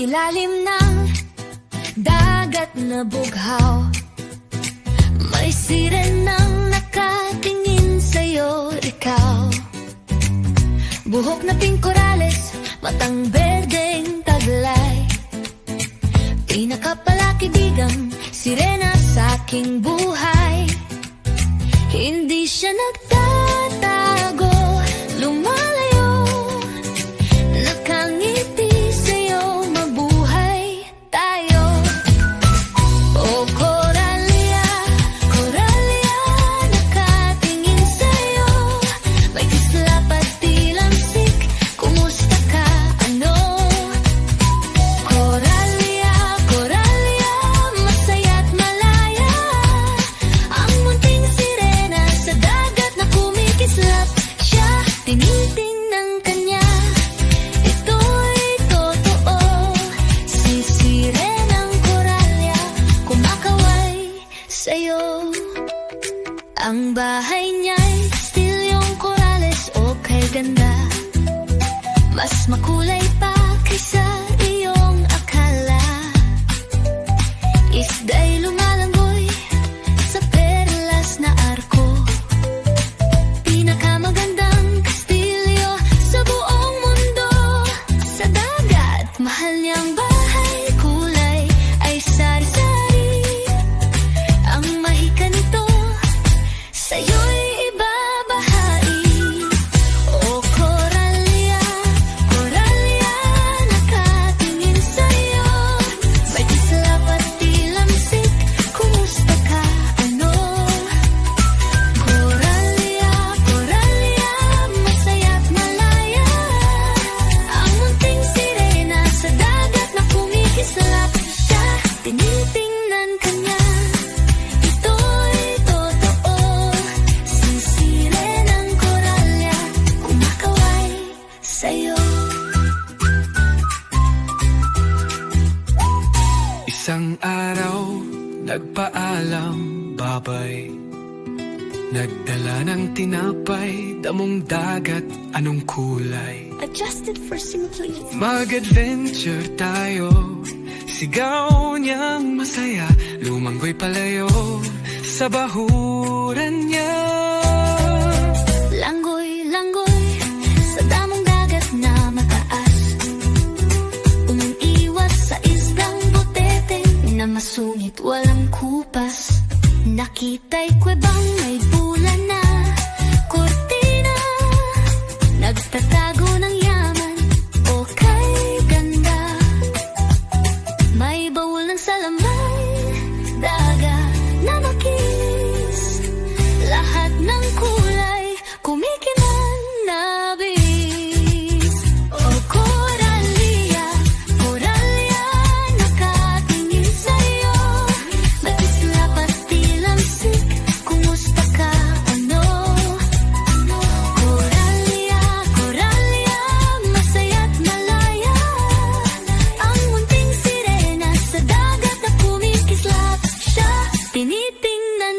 ilalim ng dagat na bughaw. May sirenang nakatingin sa'yo, ikaw. Buhok na pink corales, matang berdeng taglay. Pinakapalakibigang sirena sa aking buhay. sa'yo. Ang bahay niya'y still yung corales o kay ganda. Mas makulay pa Isang araw, nagpaalam babay. Nagdala ng tinapay, damong dagat, anong kulay? Adjusted for simulations Mag-adventure tayo. Sigaw niyang masaya Lumanggoy palayo. Sa bahuran niya Nakita'y kwebang may bulan na Kortina Nagtatago ng yan